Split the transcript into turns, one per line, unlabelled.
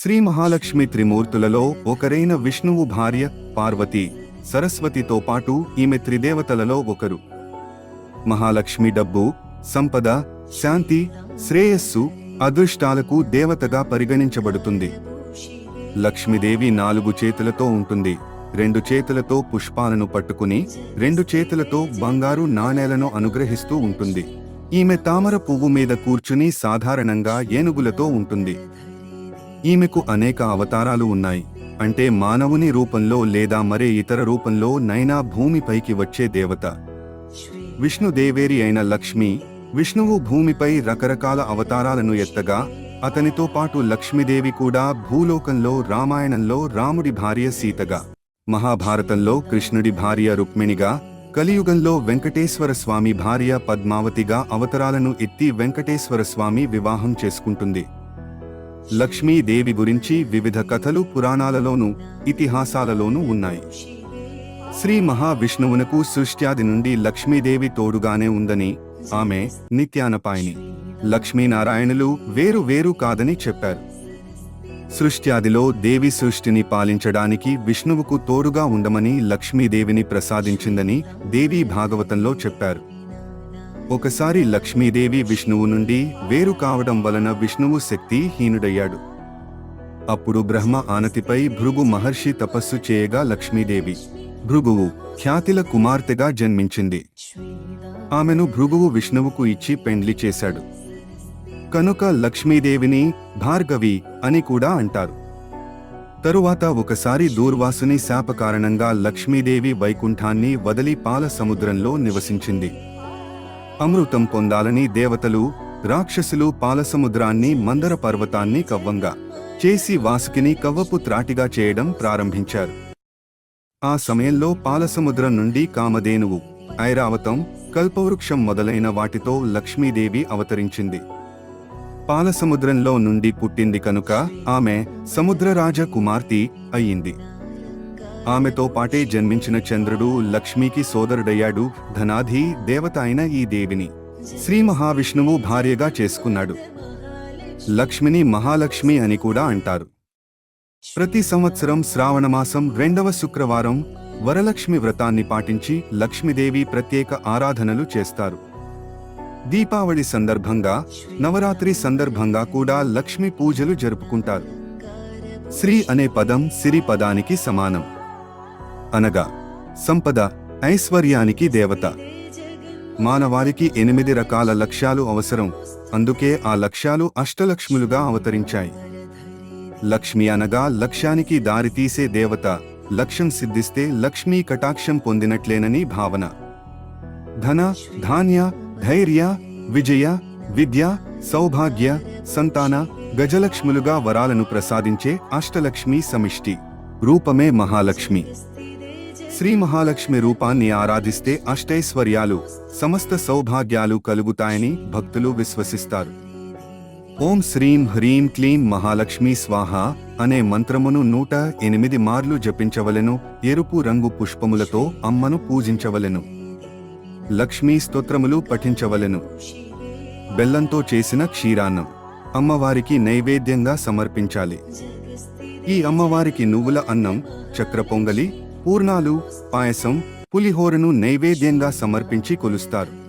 శ్రీ మహాలక్ష్మి త్రిమూర్తులలో ఒకరైన విష్ణువు భార్య పార్వతి సరస్వతితో పాటు ఈమె త్రిదేవతలలో ఒకరు. మహాలక్ష్మి డబ్బు సంపద శాంతి శ్రేయస్సు అదృష్టాలకు దేవతగా పరిగణించబడుతుంది. లక్ష్మీదేవి నాలుగు చేతులతో ఉంటుంది. రెండు చేతులతో పుష్పాలను పట్టుకుని రెండు చేతులతో బంగారు నాణేలను అనుగ్రహిస్తూ ఉంటుంది. ఈమె తామర పువ్వు మీద కూర్చుని సాధారణంగా ఏనుగులతో ఉంటుంది. ఈమెకు అనేక అవతారాలు ఉన్నాయి. అంటే మానవుని రూపంలో లేదా మరే ఇతర రూపంలో నైనా భూమిపైకి వచ్చే దేవత. విష్ణుదేవేరి అయిన లక్ష్మి విష్ణువు భూమిపై రకరకాల అవతారాలను ఎత్తగా అతనితో పాటు లక్ష్మీదేవి కూడా భూలోకంలో రామాయణంలో రాముడి భార్య సీతగా. మహాభారతంలో కృష్ణుడి భార్య రుక్మిణిగా కలియుగంలో వెంకటేశ్వర స్వామి భార్య పద్మావతిగా అవతారాలను ఎత్తి వెంకటేశ్వర స్వామి వివాహం చేసుకుంటుంది. లక్ష్మీదేవి గురించి వివిధ కథలు పురాణాలలోనూ ఇతిహాసాలలోనూ ఉన్నాయి. శ్రీ మహావిష్ణువునకు సృష్ట్యాది నుండి లక్ష్మీదేవి తోడుగానే ఉందని ఆమె నిత్యానపాయిని లక్ష్మీనారాయణులు వేరు వేరు కాదని చెప్పారు. సృష్ట్యాదిలో దేవి సృష్టిని పాలించడానికి విష్ణువుకు తోడుగా ఉండమని లక్ష్మీదేవిని ప్రసాదించిందని దేవీ భాగవతంలో చెప్పారు. ఒకసారి లక్ష్మీదేవి విష్ణువు నుండి వేరు కావడం వలన విష్ణువు శక్తి హీనుడయ్యాడు అప్పుడు బ్రహ్మ ఆనతిపై భృగు మహర్షి తపస్సు చేయగా లక్ష్మీదేవి భృగువు ఖ్యాతిల కుమార్తెగా జన్మించింది. ఆమెను భృగువు విష్ణువుకు ఇచ్చి పెండ్లి చేశాడు. కనుక లక్ష్మీదేవిని భార్గవి అని కూడా అంటారు. తరువాత ఒకసారి దూర్వాసుని శాప కారణంగా లక్ష్మీదేవి వైకుంఠాన్ని వదిలి పాల సముద్రంలో నివసించింది. అమృతం పొందాలని దేవతలు రాక్షసులు పాలసముద్రాన్ని మందర పర్వతాన్ని కవ్వంగా చేసి వాసుకిని కవ్వపు త్రాటిగా చేయడం ప్రారంభించారు. ఆ సమయంలో పాలసముద్రం నుండి కామధేనువు ఐరావతం కల్పవృక్షం మొదలైన వాటితో లక్ష్మీదేవి అవతరించింది. పాలసముద్రంలో నుండి పుట్టింది కనుక ఆమె సముద్రరాజ కుమార్తె అయ్యింది. ఆమెతో పాటే జన్మించిన చంద్రుడు లక్ష్మికి సోదరుడయ్యాడు ధనాధి దేవత అయిన ఈ దేవిని. శ్రీ మహావిష్ణువు భార్యగా చేసుకున్నాడు. లక్ష్మిని మహాలక్ష్మి అని కూడా అంటారు. ప్రతి సంవత్సరం శ్రావణమాసం రెండవ శుక్రవారం వరలక్ష్మి వ్రతాన్ని పాటించి లక్ష్మీదేవి ప్రత్యేక ఆరాధనలు చేస్తారు. దీపావళి సందర్భంగా నవరాత్రి సందర్భంగా కూడా లక్ష్మి పూజలు జరుపుకుంటారు. శ్రీ అనే పదం సిరి పదానికి సమానం. అనగా సంపద ఐశ్వర్యానికి దేవత. మానవారికి ఎనిమిది రకాల లక్ష్యాలు అవసరం. అందుకే ఆ లక్ష్యాలు అష్టలక్ష్ములుగా అవతరించాయి. లక్ష్మి అనగా లక్ష్యానికి దారితీసే దేవత. లక్ష్యం సిద్ధిస్తే లక్ష్మీ కటాక్షం పొందినట్లేనని భావన. ధన ధాన్య ధైర్య విజయ విద్య సౌభాగ్య సంతాన గజలక్ష్ములుగా వరాలను ప్రసాదించే అష్టలక్ష్మి సమిష్టి. రూపమే మహాలక్ష్మి. శ్రీ మహాలక్ష్మి రూపాన్ని ఆరాధిస్తే అష్టైశ్వర్యాలు సమస్త సౌభాగ్యాలు కలుగుతాయని భక్తులు విశ్వసిస్తారు. ఓం శ్రీం హ్రీం క్లీం మహాలక్ష్మి స్వాహ అనే మంత్రమును నూట ఎనిమిది మార్లు జపించవలెను ఎరుపు రంగు పుష్పములతో అమ్మను పూజించవలెను. లక్ష్మీ స్తోత్రములు పఠించవలెను. బెల్లంతో చేసిన క్షీరాన్నం అమ్మవారికి నైవేద్యంగా సమర్పించాలి. ఈ అమ్మవారికి నువ్వుల అన్నం చక్ర పొంగలి పూర్ణాలు పాయసం పులిహోరను నైవేద్యంగా సమర్పించి కొలుస్తారు.